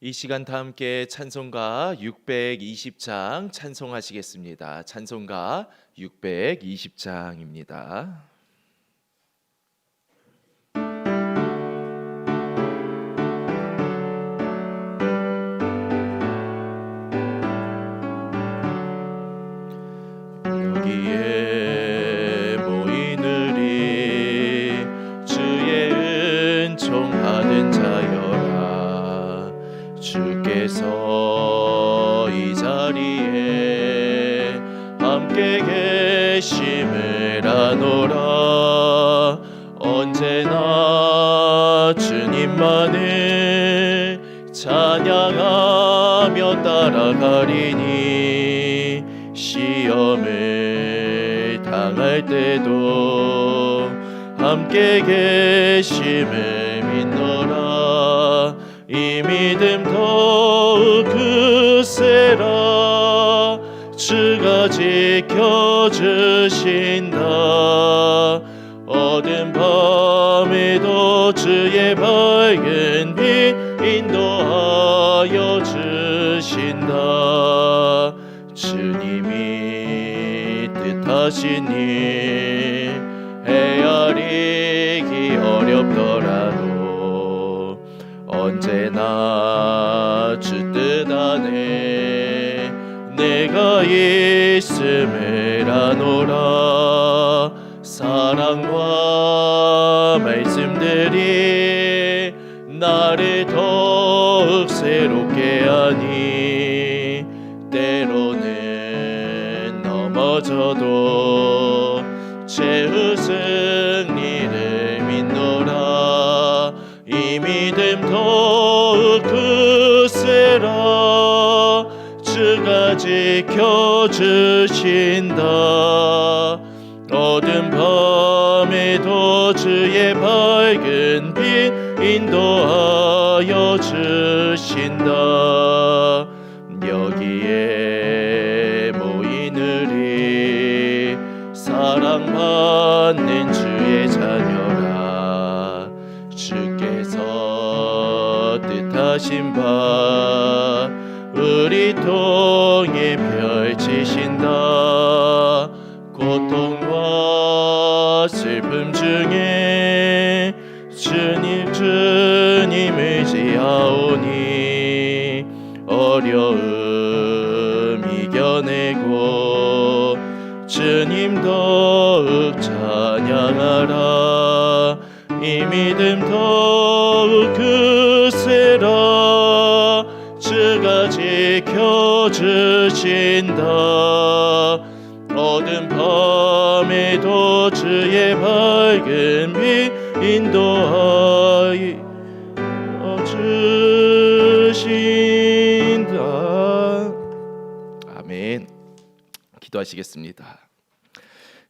이 시간 다 함께 찬송가 620장 찬송하시겠습니다. 찬송가 620장입니다. 주님만을 찬양하며 따라가리니 시험을 당할 때도 함께 계심을 믿노라. 이 믿음 더욱 크세라. 주가 지켜주신다 주의 밝은 빛 인도하여 주신다. 주님이 뜻하시니 헤아리기 어렵더라도 언제나 주 뜻 안에 내가 있음을 아노라. 사랑과 말씀들이 지켜주신다. 어둠 밤에도 주의 밝은 빛 인도하여 주신다 주님 더욱 찬양하라. 이 믿음 더욱 크세라. 주가 지켜주신다. 어둠 밤에도 주의 밝은 빛 인도하여 주신다. 아멘. 기도하시겠습니다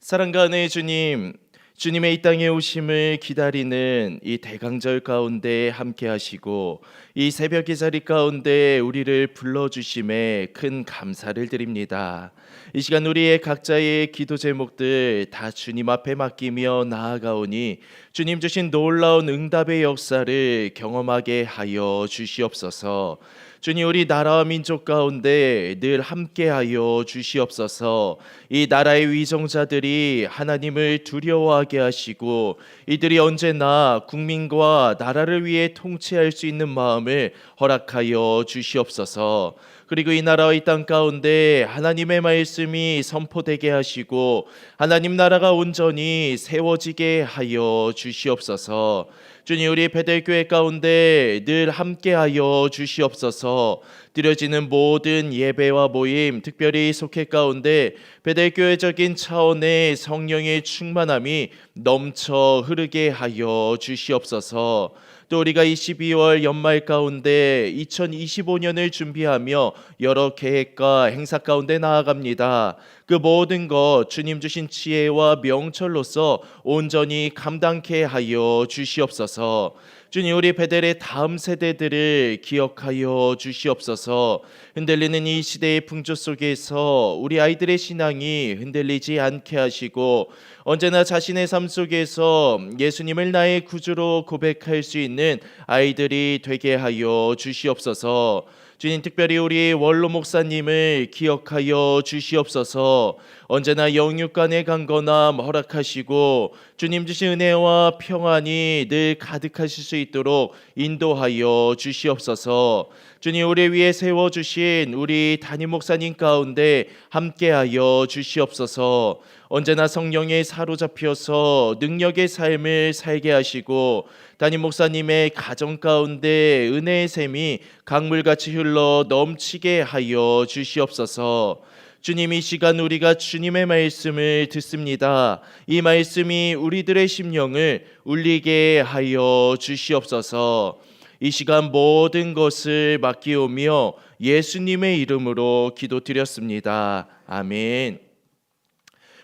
사랑과 은혜의 주님 주님의 이 땅에 오심을 기다리는 이 대강절 가운데 함께 하시고 이 새벽의 자리 가운데 우리를 불러 주심에 큰 감사를 드립니다. 이 시간 우리의 각자의 기도 제목들 다 주님 앞에 맡기며 나아가오니 주님 주신 놀라운 응답의 역사를 경험하게 하여 주시옵소서. 주님 우리 나라와 민족 가운데 늘 함께하여 주시옵소서. 이 나라의 위정자들이 하나님을 두려워하게 하시고 이들이 언제나 국민과 나라를 위해 통치할 수 있는 마음을 허락하여 주시옵소서. 그리고 이 나라와 이 땅 가운데 하나님의 말씀이 선포되게 하시고 하나님 나라가 온전히 세워지게 하여 주시옵소서. 주님 우리 베델교회 가운데 늘 함께하여 주시옵소서. 드려지는 모든 예배와 모임, 특별히 속회 가운데 베델교회적인 차원의 성령의 충만함이 넘쳐 흐르게 하여 주시옵소서. 또 우리가 이 12월 연말 가운데 2025년을 준비하며 여러 계획과 행사 가운데 나아갑니다. 그 모든 것 주님 주신 지혜와 명철로서 온전히 감당케 하여 주시옵소서. 주님 우리 베델의 다음 세대들을 기억하여 주시옵소서. 흔들리는 이 시대의 풍조 속에서 우리 아이들의 신앙이 흔들리지 않게 하시고 언제나 자신의 삶 속에서 예수님을 나의 구주로 고백할 수 있는 아이들이 되게 하여 주시옵소서. 주님 특별히 우리 원로 목사님을 기억하여 주시옵소서. 언제나 영육간의 강건함 허락하시고 주님 주신 은혜와 평안이 늘 가득하실 수 있도록 인도하여 주시옵소서. 주님 우리 위에 세워 주신 우리 담임 목사님 가운데 함께하여 주시옵소서. 언제나 성령에 사로잡혀서 능력의 삶을 살게 하시고 담임 목사님의 가정 가운데 은혜의 샘이 강물같이 흘러 넘치게 하여 주시옵소서. 주님 이 시간 우리가 주님의 말씀을 듣습니다. 이 말씀이 우리들의 심령을 울리게 하여 주시옵소서. 이 시간 모든 것을 맡기오며 예수님의 이름으로 기도드렸습니다. 아멘.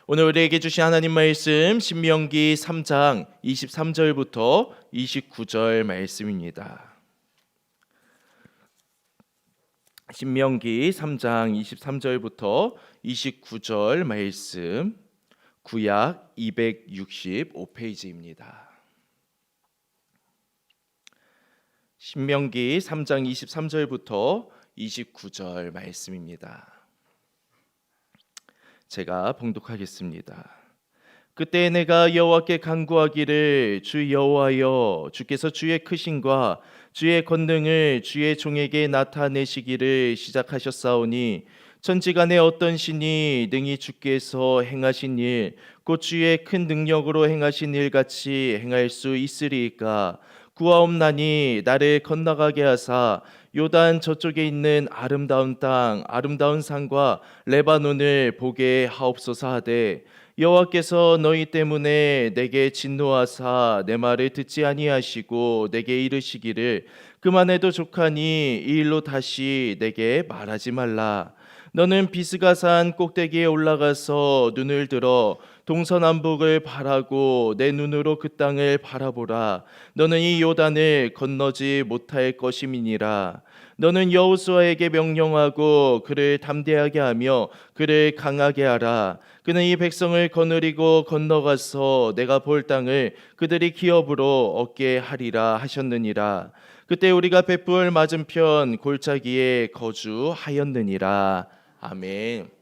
오늘 우리에게 주신 하나님 말씀 신명기 3장 23절부터 29절 말씀입니다. 신명기 3장 23절부터 29절 말씀 구약 265페이지입니다. 신명기 3장 23절부터 29절 말씀입니다. 제가 봉독하겠습니다. 그때 내가 여호와께 간구하기를 주 여호와여 주께서 주의 크신과 주의 권능을 주의 종에게 나타내시기를 시작하셨사오니 천지간에 어떤 신이 능히 주께서 행하신 일 곧 주의 큰 능력으로 행하신 일 같이 행할 수 있으리이까 구하옵나니 나를 건너가게 하사 요단 저쪽에 있는 아름다운 땅 아름다운 산과 레바논을 보게 하옵소서 하되 여호와께서 너희 때문에 내게 진노하사 내 말을 듣지 아니하시고 내게 이르시기를 그만해도 족하니 이 일로 다시 내게 말하지 말라. 너는 비스가 산 꼭대기에 올라가서 눈을 들어 동서남북을 바라고 내 눈으로 그 땅을 바라보라. 너는 이 요단을 건너지 못할 것임이니라. 너는 여호수아에게 명령하고 그를 담대하게 하며 그를 강하게 하라. 그는 이 백성을 거느리고 건너가서 내가 볼 땅을 그들이 기업으로 얻게 하리라 하셨느니라. 그때 우리가 벳불 맞은편 골짜기에 거주하였느니라. 아멘.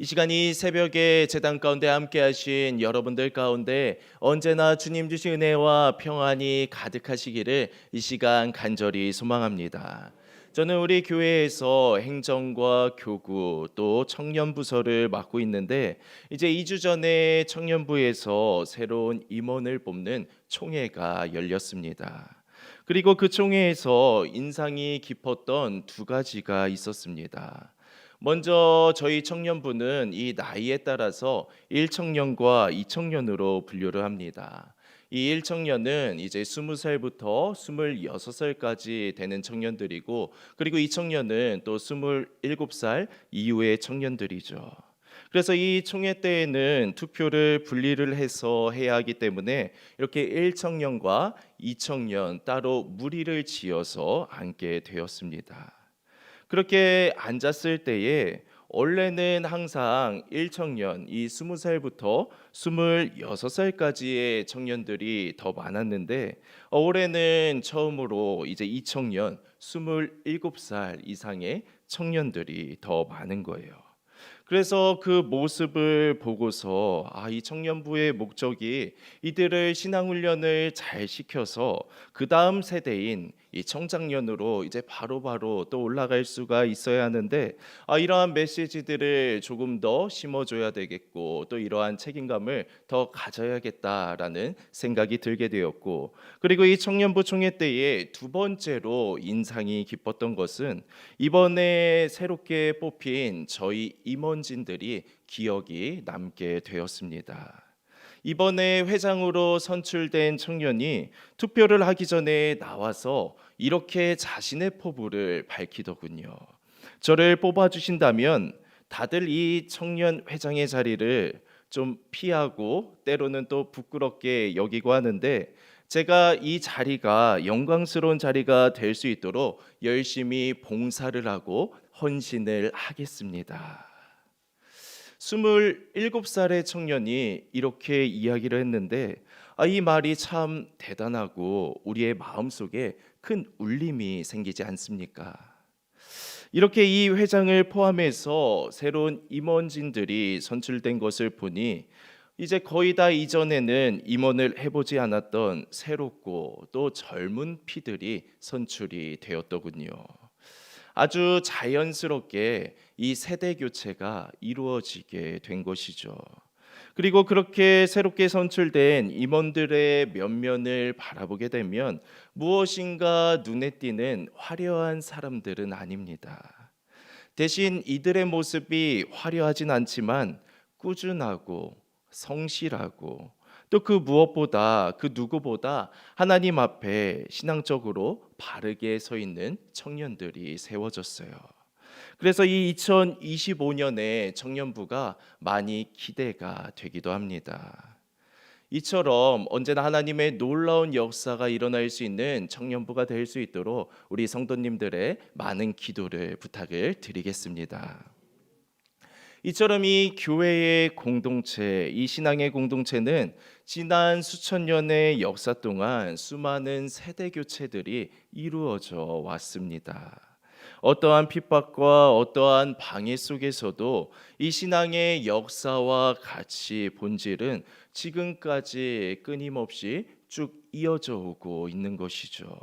이 시간 이 새벽에 재단 가운데 함께 하신 여러분들 가운데 언제나 주님 주신 은혜와 평안이 가득하시기를 이 시간 간절히 소망합니다. 저는 우리 교회에서 행정과 교구 또 청년 부서를 맡고 있는데 이제 2주 전에 청년부에서 새로운 임원을 뽑는 총회가 열렸습니다. 그리고 그 총회에서 인상이 깊었던 두 가지가 있었습니다. 먼저 저희 청년부는 이 나이에 따라서 1청년과 2청년으로 분류를 합니다. 이 1청년은 이제 20살부터 26살까지 되는 청년들이고 그리고 2청년은 또 27살 이후의 청년들이죠. 그래서 이 총회 때에는 투표를 분리를 해서 해야 하기 때문에 이렇게 1청년과 2청년 따로 무리를 지어서 앉게 되었습니다. 그렇게 앉았을 때에 원래는 항상 1청년 이 20살부터 26살까지의 청년들이 더 많았는데 올해는 처음으로 이제 2청년 27살 이상의 청년들이 더 많은 거예요. 그래서 그 모습을 보고서 아, 이 청년부의 목적이 이들을 신앙 훈련을 잘 시켜서 그 다음 세대인 이 청장년으로 이제 바로 바로 또 올라갈 수가 있어야 하는데 아, 이러한 메시지들을 조금 더 심어줘야 되겠고 또 이러한 책임감을 더 가져야겠다라는 생각이 들게 되었고 그리고 이 청년부 총회 때에 두 번째로 인상이 깊었던 것은 이번에 새롭게 뽑힌 저희 임원진들이 기억이 남게 되었습니다. 이번에 회장으로 선출된 청년이 투표를 하기 전에 나와서 이렇게 자신의 포부를 밝히더군요. 저를 뽑아 주신다면 다들 이 청년 회장의 자리를 좀 피하고 때로는 또 부끄럽게 여기고 하는데 제가 이 자리가 영광스러운 자리가 될 수 있도록 열심히 봉사를 하고 헌신을 하겠습니다. 27살의 청년이 이렇게 이야기를 했는데 아, 이 말이 참 대단하고 우리의 마음속에 큰 울림이 생기지 않습니까? 이렇게 이 회장을 포함해서 새로운 임원진들이 선출된 것을 보니 이제 거의 다 이전에는 임원을 해보지 않았던 새롭고 또 젊은 피들이 선출이 되었더군요. 아주 자연스럽게 이 세대 교체가 이루어지게 된 것이죠. 그리고 그렇게 새롭게 선출된 임원들의 면면을 바라보게 되면 무엇인가 눈에 띄는 화려한 사람들은 아닙니다. 대신 이들의 모습이 화려하진 않지만 꾸준하고 성실하고 또 그 무엇보다 그 누구보다 하나님 앞에 신앙적으로 바르게 서 있는 청년들이 세워졌어요. 그래서 이 2025년에 청년부가 많이 기대가 되기도 합니다. 이처럼 언제나 하나님의 놀라운 역사가 일어날 수 있는 청년부가 될 수 있도록 우리 성도님들의 많은 기도를 부탁을 드리겠습니다. 이처럼 이 교회의 공동체, 이 신앙의 공동체는 지난 수천 년의 역사 동안 수많은 세대 교체들이 이루어져 왔습니다. 어떠한 핍박과 어떠한 방해 속에서도 이 신앙의 역사와 가치 본질은 지금까지 끊임없이 쭉 이어져 오고 있는 것이죠.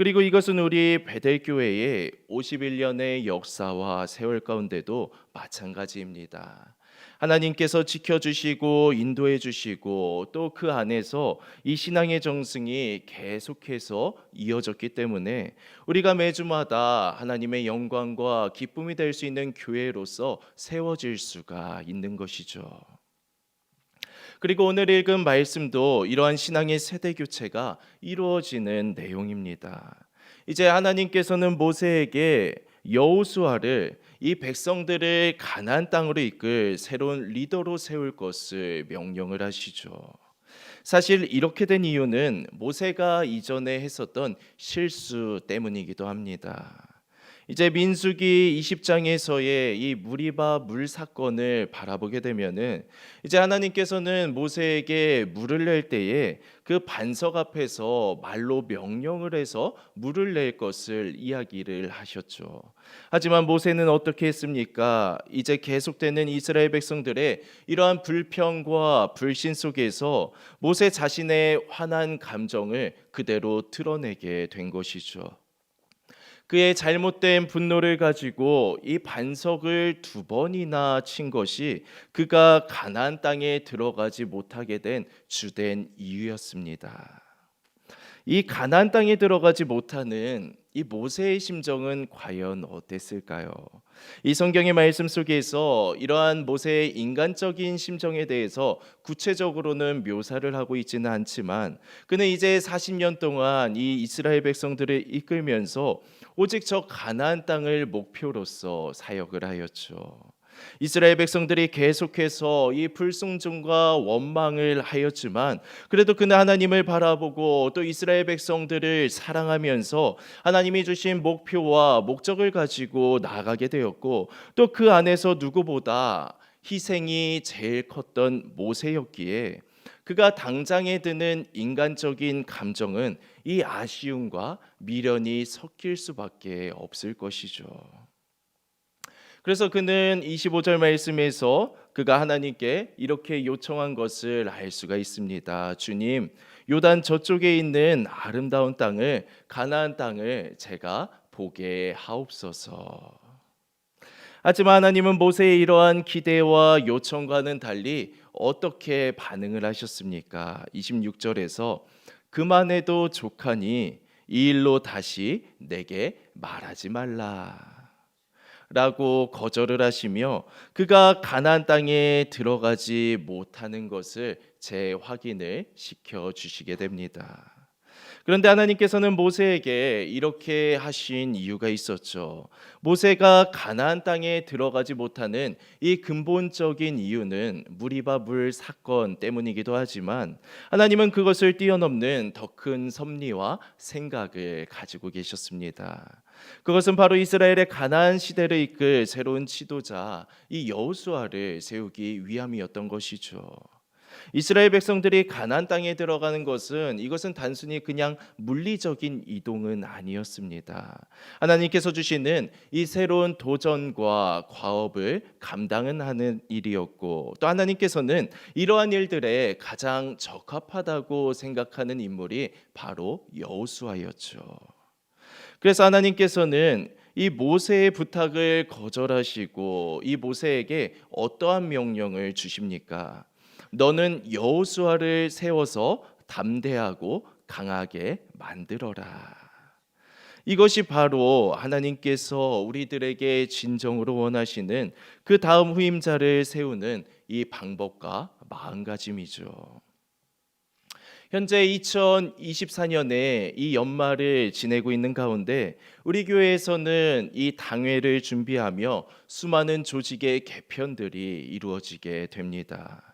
그리고 이것은 우리 베델 교회의 51년의 역사와 세월 가운데도 마찬가지입니다. 하나님께서 지켜주시고 인도해 주시고 또 그 안에서 이 신앙의 정승이 계속해서 이어졌기 때문에 우리가 매주마다 하나님의 영광과 기쁨이 될 수 있는 교회로서 세워질 수가 있는 것이죠. 그리고 오늘 읽은 말씀도 이러한 신앙의 세대 교체가 이루어지는 내용입니다. 이제 하나님께서는 모세에게 여호수아를 이 백성들을 가나안 땅으로 이끌 새로운 리더로 세울 것을 명령을 하시죠. 사실 이렇게 된 이유는 모세가 이전에 했었던 실수 때문이기도 합니다. 이제 민수기 20장에서의 이 무리바 물 사건을 바라보게 되면은 이제 하나님께서는 모세에게 물을 낼 때에 그 반석 앞에서 말로 명령을 해서 물을 낼 것을 이야기를 하셨죠. 하지만 모세는 어떻게 했습니까? 이제 계속되는 이스라엘 백성들의 이러한 불평과 불신 속에서 모세 자신의 화난 감정을 그대로 드러내게 된 것이죠. 그의 잘못된 분노를 가지고 이 반석을 두 번이나 친 것이 그가 가나안 땅에 들어가지 못하게 된 주된 이유였습니다. 이 가나안 땅에 들어가지 못하는 이 모세의 심정은 과연 어땠을까요? 이 성경의 말씀 속에서 이러한 모세의 인간적인 심정에 대해서 구체적으로는 묘사를 하고 있지는 않지만 그는 이제 40년 동안 이 이스라엘 백성들을 이끌면서 오직 저 가나안 땅을 목표로서 사역을 하였죠. 이스라엘 백성들이 계속해서 이 불순종과 원망을 하였지만 그래도 그는 하나님을 바라보고 또 이스라엘 백성들을 사랑하면서 하나님이 주신 목표와 목적을 가지고 나아가게 되었고 또 그 안에서 누구보다 희생이 제일 컸던 모세였기에 그가 당장에 드는 인간적인 감정은 이 아쉬움과 미련이 섞일 수밖에 없을 것이죠. 그래서 그는 25절 말씀에서 그가 하나님께 이렇게 요청한 것을 알 수가 있습니다. 주님, 요단 저쪽에 있는 아름다운 땅을 가나안 땅을 제가 보게 하옵소서. 하지만 하나님은 모세의 이러한 기대와 요청과는 달리 어떻게 반응을 하셨습니까? 26절에서 그만해도 족하니 이 일로 다시 내게 말하지 말라. 라고 거절을 하시며 그가 가나안 땅에 들어가지 못하는 것을 재확인을 시켜 주시게 됩니다. 그런데 하나님께서는 모세에게 이렇게 하신 이유가 있었죠. 모세가 가나안 땅에 들어가지 못하는 이 근본적인 이유는 무리바 물 사건 때문이기도 하지만 하나님은 그것을 뛰어넘는 더 큰 섭리와 생각을 가지고 계셨습니다. 그것은 바로 이스라엘의 가나안 시대를 이끌 새로운 지도자 이 여호수아를 세우기 위함이었던 것이죠. 이스라엘 백성들이 가나안 땅에 들어가는 것은 이것은 단순히 그냥 물리적인 이동은 아니었습니다. 하나님께서 주시는 이 새로운 도전과 과업을 감당은 하는 일이었고 또 하나님께서는 이러한 일들에 가장 적합하다고 생각하는 인물이 바로 여호수아였죠. 그래서 하나님께서는 이 모세의 부탁을 거절하시고 이 모세에게 어떠한 명령을 주십니까? 너는 여호수아를 세워서 담대하고 강하게 만들어라. 이것이 바로 하나님께서 우리들에게 진정으로 원하시는 그 다음 후임자를 세우는 이 방법과 마음가짐이죠. 현재 2024년에 이 연말을 지내고 있는 가운데 우리 교회에서는 이 당회를 준비하며 수많은 조직의 개편들이 이루어지게 됩니다.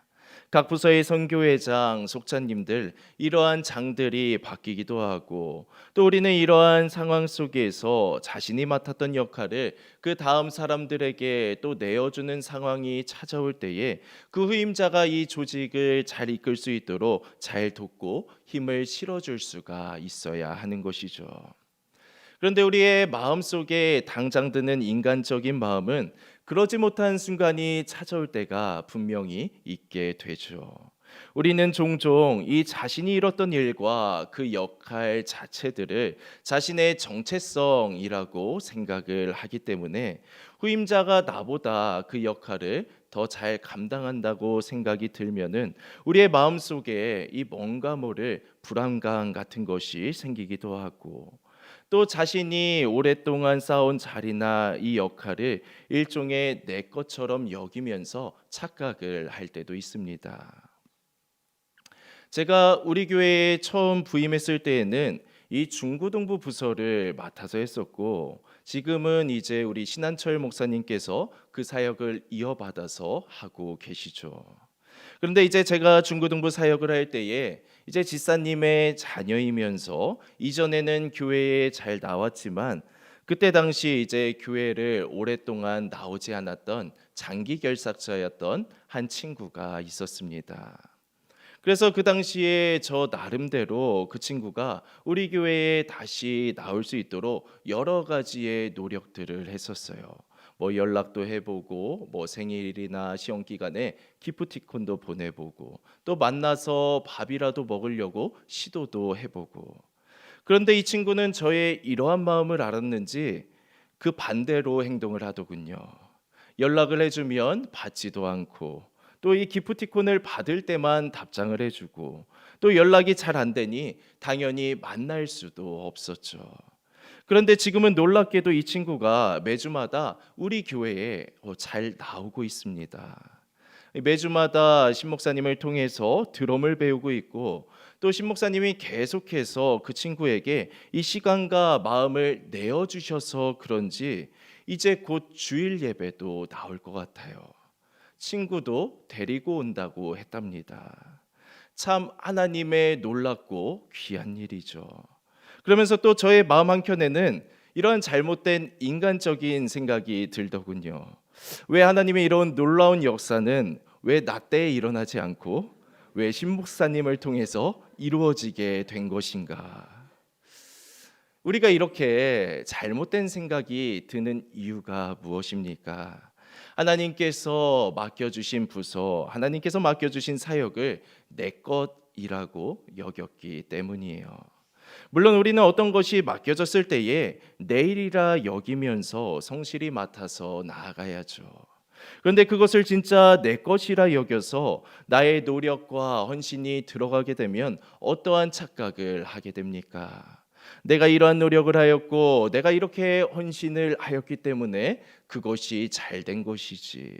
각 부서의 선교회장, 속자님들 이러한 장들이 바뀌기도 하고 또 우리는 이러한 상황 속에서 자신이 맡았던 역할을 그 다음 사람들에게 또 내어주는 상황이 찾아올 때에 그 후임자가 이 조직을 잘 이끌 수 있도록 잘 돕고 힘을 실어줄 수가 있어야 하는 것이죠. 그런데 우리의 마음 속에 당장 드는 인간적인 마음은 그러지 못한 순간이 찾아올 때가 분명히 있게 되죠. 우리는 종종 이 자신이 이뤘던 일과 그 역할 자체들을 자신의 정체성이라고 생각을 하기 때문에 후임자가 나보다 그 역할을 더 잘 감당한다고 생각이 들면은 우리의 마음 속에 이 뭔가 모를 불안감 같은 것이 생기기도 하고 또 자신이 오랫동안 쌓아온 자리나 이 역할을 일종의 내 것처럼 여기면서 착각을 할 때도 있습니다. 제가 우리 교회에 처음 부임했을 때에는 이 중고등부 부서를 맡아서 했었고 지금은 이제 우리 신한철 목사님께서 그 사역을 이어받아서 하고 계시죠. 그런데 이제 제가 중고등부 사역을 할 때에 이제 지사님의 자녀이면서 이전에는 교회에 잘 나왔지만 그때 당시 이제 교회를 오랫동안 나오지 않았던 장기 결삭자였던 한 친구가 있었습니다. 그래서 그 당시에 저 나름대로 그 친구가 우리 교회에 다시 나올 수 있도록 여러 가지의 노력들을 했었어요. 뭐 연락도 해보고 뭐 생일이나 시험 기간에 기프티콘도 보내보고 또 만나서 밥이라도 먹으려고 시도도 해보고 그런데 이 친구는 저의 이러한 마음을 알았는지 그 반대로 행동을 하더군요. 연락을 해주면 받지도 않고 또 이 기프티콘을 받을 때만 답장을 해주고 또 연락이 잘 안 되니 당연히 만날 수도 없었죠. 그런데 지금은 놀랍게도 이 친구가 매주마다 우리 교회에 어, 잘 나오고 있습니다. 매주마다 신 목사님을 통해서 드럼을 배우고 있고 또 신 목사님이 계속해서 그 친구에게 이 시간과 마음을 내어 주셔서 그런지 이제 곧 주일 예배도 나올 것 같아요. 친구도 데리고 온다고 했답니다. 참 하나님의 놀랍고 귀한 일이죠. 그러면서 또 저의 마음 한켠에는 이런 잘못된 인간적인 생각이 들더군요. 왜 하나님의 이런 놀라운 역사는 왜 나 때에 일어나지 않고 왜 신목사님을 통해서 이루어지게 된 것인가? 우리가 이렇게 잘못된 생각이 드는 이유가 무엇입니까? 하나님께서 맡겨주신 부서, 하나님께서 맡겨주신 사역을 내 것이라고 여겼기 때문이에요. 물론 우리는 어떤 것이 맡겨졌을 때에 내일이라 여기면서 성실히 맡아서 나아가야죠. 그런데 그것을 진짜 내 것이라 여겨서 나의 노력과 헌신이 들어가게 되면 어떠한 착각을 하게 됩니까? 내가 이러한 노력을 하였고 내가 이렇게 헌신을 하였기 때문에 그것이 잘 된 것이지.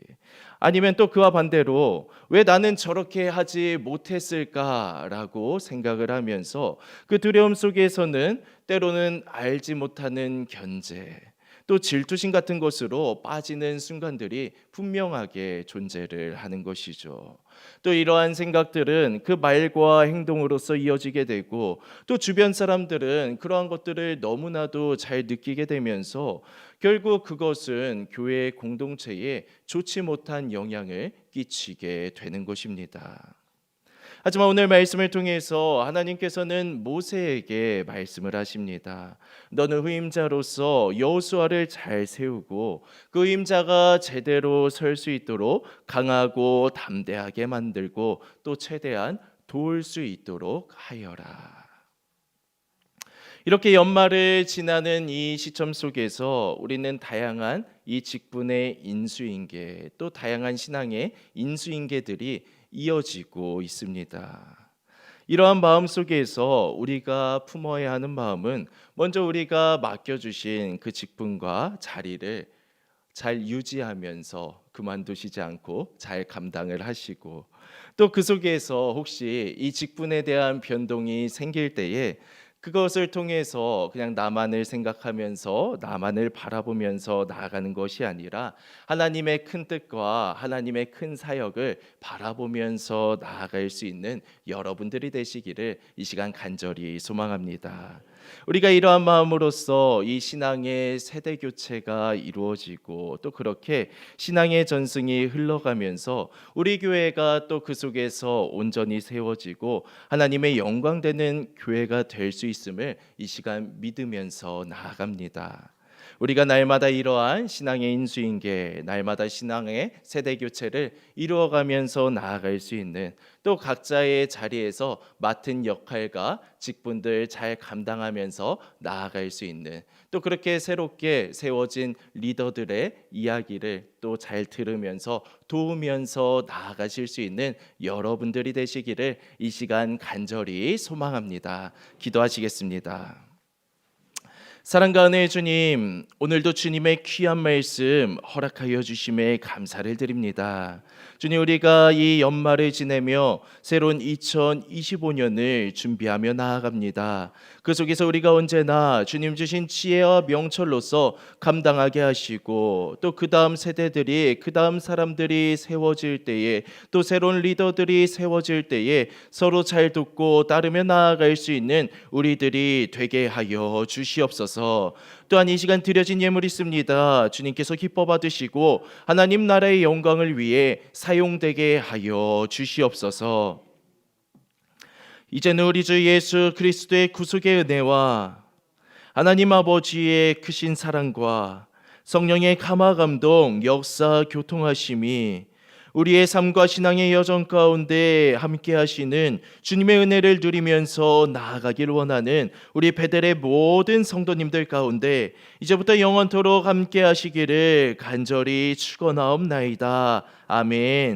아니면 또 그와 반대로 왜 나는 저렇게 하지 못했을까라고 생각을 하면서 그 두려움 속에서는 때로는 알지 못하는 견제, 또 질투심 같은 것으로 빠지는 순간들이 분명하게 존재를 하는 것이죠. 또 이러한 생각들은 그 말과 행동으로서 이어지게 되고 또 주변 사람들은 그러한 것들을 너무나도 잘 느끼게 되면서 결국 그것은 교회 공동체에 좋지 못한 영향을 끼치게 되는 것입니다. 하지만 오늘 말씀을 통해서 하나님께서는 모세에게 말씀을 하십니다. 너는 후임자로서 여호수아를 잘 세우고 그 후임자가 제대로 설 수 있도록 강하고 담대하게 만들고 또 최대한 도울 수 있도록 하여라. 이렇게 연말을 지나는 이 시점 속에서 우리는 다양한 이 직분의 인수인계 또 다양한 신앙의 인수인계들이 이어지고 있습니다. 이러한 마음 속에서 우리가 품어야 하는 마음은 먼저 우리가 맡겨주신 그 직분과 자리를 잘 유지하면서 그만두시지 않고 잘 감당을 하시고 또 그 속에서 혹시 이 직분에 대한 변동이 생길 때에 그것을 통해서 그냥 나만을 생각하면서 나만을 바라보면서 나아가는 것이 아니라 하나님의 큰 뜻과 하나님의 큰 사역을 바라보면서 나아갈 수 있는 여러분들이 되시기를 이 시간 간절히 소망합니다. 우리가 이러한 마음으로써 이 신앙의 세대 교체가 이루어지고 또 그렇게 신앙의 전승이 흘러가면서 우리 교회가 또 그 속에서 온전히 세워지고 하나님의 영광되는 교회가 될 수 있음을 이 시간 믿으면서 나아갑니다. 우리가 날마다 이러한 신앙의 인수인계, 날마다 신앙의 세대 교체를 이루어가면서 나아갈 수 있는 또 각자의 자리에서 맡은 역할과 직분들 잘 감당하면서 나아갈 수 있는 또 그렇게 새롭게 세워진 리더들의 이야기를 또 잘 들으면서 도우면서 나아가실 수 있는 여러분들이 되시기를 이 시간 간절히 소망합니다. 기도하시겠습니다. 사랑과 은혜의 주님, 오늘도 주님의 귀한 말씀 허락하여 주심에 감사를 드립니다. 주님, 우리가 이 연말을 지내며 새로운 2025년을 준비하며 나아갑니다. 그 속에서 우리가 언제나 주님 주신 지혜와 명철로서 감당하게 하시고 또 그 다음 세대들이 그 다음 사람들이 세워질 때에 또 새로운 리더들이 세워질 때에 서로 잘 돕고 따르며 나아갈 수 있는 우리들이 되게 하여 주시 옵소서. 또한 이 시간 드려진 예물 있습니다. 주님께서 기뻐 받으시고 하나님 나라의 영광을 위해 사용되게 하여 주시옵소서. 이제는 우리 주 예수 그리스도의 구속의 은혜와 하나님 아버지의 크신 사랑과 성령의 감화 감동 역사 교통하심이 우리의 삶과 신앙의 여정 가운데 함께 하시는 주님의 은혜를 누리면서 나아가길 원하는 우리 베델의 모든 성도님들 가운데 이제부터 영원토록 함께 하시기를 간절히 축원하옵나이다. 아멘.